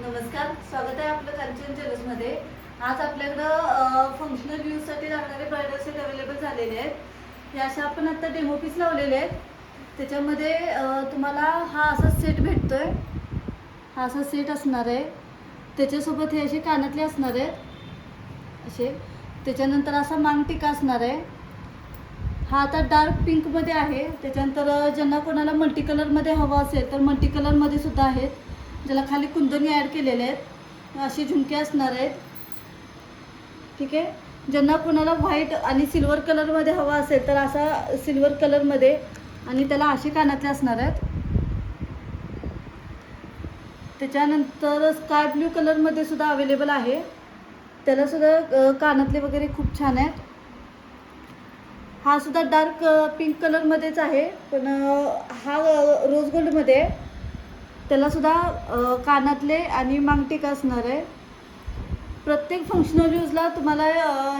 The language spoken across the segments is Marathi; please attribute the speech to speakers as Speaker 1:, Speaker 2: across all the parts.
Speaker 1: नमस्कार स्वागत आहे आपलं कांचन ज्वेलर्समध्ये आज आपल्याकडं फंक्शनल यूजसाठी लागणारे ब्रायडल सेट अवेलेबल झालेले आहेत. हे अशा आपण आता डेमो पीस लावलेले आहेत. त्याच्यामध्ये तुम्हाला हा असा सेट भेटतोय. हा असा सेट असणार आहे. त्याच्यासोबत हे असे कानातले असणार आहेत. असे. त्याच्यानंतर असा मांग टिका असणार आहे. हा आता डार्क पिंकमध्ये आहे. त्याच्यानंतर ज्यांना कोणाला मल्टी कलरमध्ये हवा असेल तर मल्टी कलरमध्ये सुद्धा आहेत. ज्याला खाली कुंदनी ॲड केलेले आहेत. असे झुमके असणार आहेत. ठीक आहे? ज्यांना कोणाला व्हाईट आणि सिल्वर कलरमध्ये हवा असेल तर असा सिल्वर कलरमध्ये आणि त्याला असे कानातले असणार आहेत. त्याच्यानंतर स्काय ब्ल्यू कलरमध्ये सुद्धा अवेलेबल आहे. त्याला सुद्धा कानातले वगैरे खूप छान आहेत. हा सुद्धा डार्क पिंक कलरमध्येच आहे. पण हा रोज गोल्डमध्ये त्यालासुद्धा त्याला सुद्धा कानातले आणि मांगटिक असणार आहे. प्रत्येक फंक्शनल यूजला तुम्हाला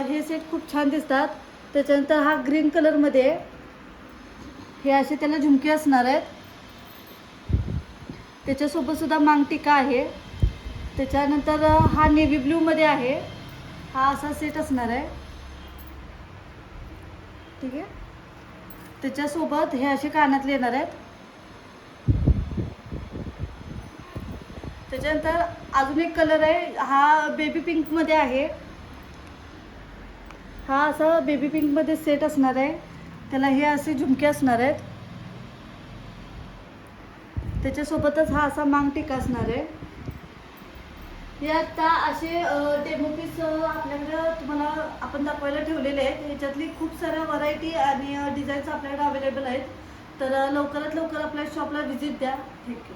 Speaker 1: हे सेट खूप छान दिसतात. त्याच्यानंतर हा ग्रीन कलरमध्ये आहे हे असे त्याला झुमके असणार आहेत. त्याच्यासोबतसुद्धा मांगटिका आहे. त्याच्यानंतर हा नेव्ही ब्ल्यूमध्ये आहे. हा असा सेट असणार आहे. ठीक आहे? त्याच्यासोबत हे असे कानातले येणार आहेत. त्याच्यानंतर अजून एक कलर आहे हा बेबी पिंकमध्ये आहे. हा असा बेबी पिंकमध्ये सेट असणार आहे. त्याला हे असे झुमके असणार आहेत. त्याच्यासोबतच हा असा मांग टिका असणार आहे. हे आत्ता असे डेमो पीस आपल्याकडं तुम्हाला आपण दाखवायला ठेवलेले आहेत. ह्याच्यातली खूप साऱ्या व्हरायटी आणि डिझाईन्स आपल्याकडे अवेलेबल आहेत. तर लवकरात लवकर आपल्या शॉपला व्हिजिट द्या. थँक्यू